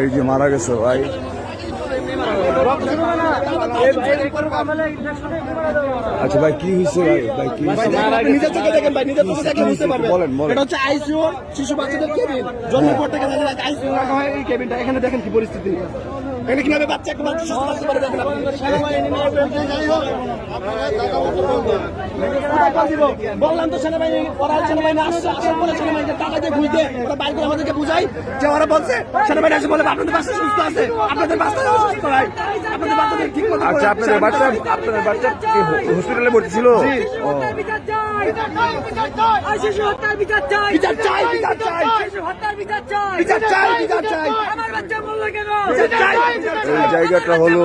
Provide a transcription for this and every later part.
এই যে মারা গেছে ভাই। আচ্ছা ভাই কি হয়েছে ভাই? ভাই কি নিজের চোখে দেখেন ভাই নিজের চোখে দেখে বুঝতে পারবেন। বলেন, বলেন। এটা হচ্ছে আইসিইউ শিশু বাচ্চাদের কেবিন জন্মের পর থেকে দেখা যায় আইসিইউ রাখা হয় এই কেবিনটা এখানে দেখেন কি পরিস্থিতি। এখানে কীভাবে বাচ্চা একটা বাচ্চা সুস্থ থাকতে পারে দেখেন আপনি। কোথায় পাঠিয়ে দিব? বললাম তো সেনাবাহিনী পড়ার সেনাবাহিনী আসছে আসার পরে সেনাবাহিনীকে টাকা দিয়ে দিয়ে ওরা বাইর করে আমাদেরকে বুঝাই যে ওরা বলছে সেনাবাহিনী আসে বলে আপনাদের বাচ্চা সুস্থ আছে আপনাদের বাচ্চা সুস্থ নাই আপনাদের বাচ্চাদের ঠিক মতো আচ্ছা আপনাদের বাচ্চা আপনাদের বাচ্চা কি হসপিটালে ভর্তি ছিল? বিচার চাই বিচার চাই। বিচার চাই, বিচার চাই। বিচার চাই, বিচার চাই। আমার বাচ্চা মরলো কেন? বিচার চাই, এই জায়গাটা হলো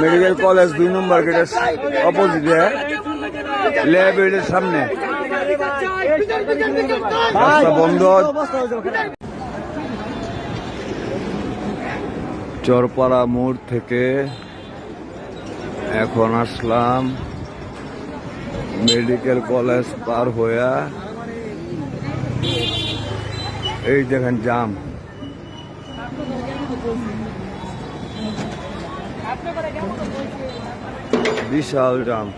মেডিকেল কলেজ দুই নম্বর গেটের অপোজিটে ল্যাবের সামনে। রাস্তা বন্ধ। চরপাড়া মোড় থেকে এখন আসলাম মেডিকেল কলেজ পার হইয়া এই দেখেন জাম। বিশাল জাম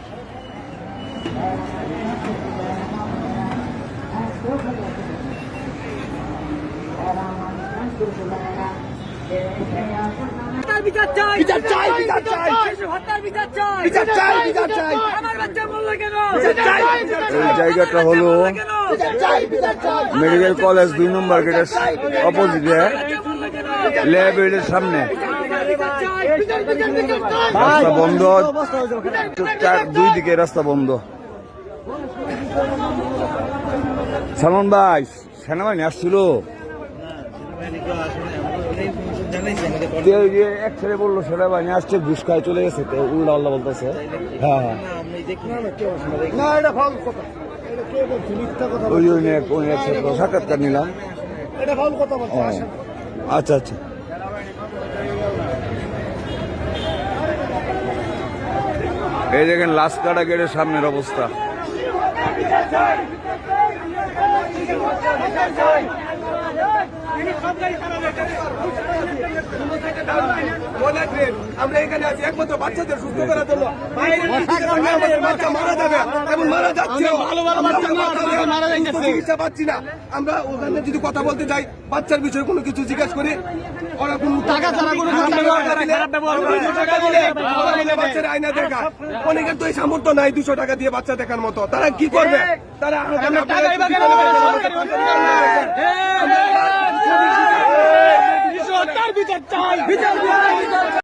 হত্যার বিচার চাই। বিচার চাই, বিচার চাই। হত্যার বিচার চাই। বিচার চাই, বিচার চাই। আমার বাচ্চা মরলো কেন? বিচার চাই, বিচার চাই। এই জায়গাটা হলো মেডিকেল কলেজ দুই নম্বর গেটের অপোজিটে। ল্যাবের সামনে। রাস্তা বন্ধ। চার দুই দিকে রাস্তা বন্ধ। সালমান ভাই সেনাবাহিনী আসছিল। এক ছেলে বলল সেনাবাহিনী আসছে ঘুষ খায় চলে গেছে তো উল্টা আল্লাহ বলতেছে। হ্যাঁ হ্যাঁ। সাক্ষাৎকার নিলাম। আচ্ছা আচ্ছা। এই দেখেন লাস্কাটা গেটের সামনের অবস্থা। আমরা এখানে আছি একমাত্র বাচ্চাদের সুস্থ করার জন্য। বাচ্চা মারা যাবে। এবং মারা যাচ্ছে। চিকিৎসা পাচ্ছি না। আমরা ওখানে যদি কথা বলতে যাই বাচ্চার বিষয়ে কোনো কিছু জিজ্ঞেস করি ওরা কোনো টাকা ছাড়া কোনো বাচ্চার আয়না দেখা। অনেকের তো এই সামর্থ্য নাই দুশো টাকা দিয়ে বাচ্চা দেখার মতো। তারা কি করবে? তারা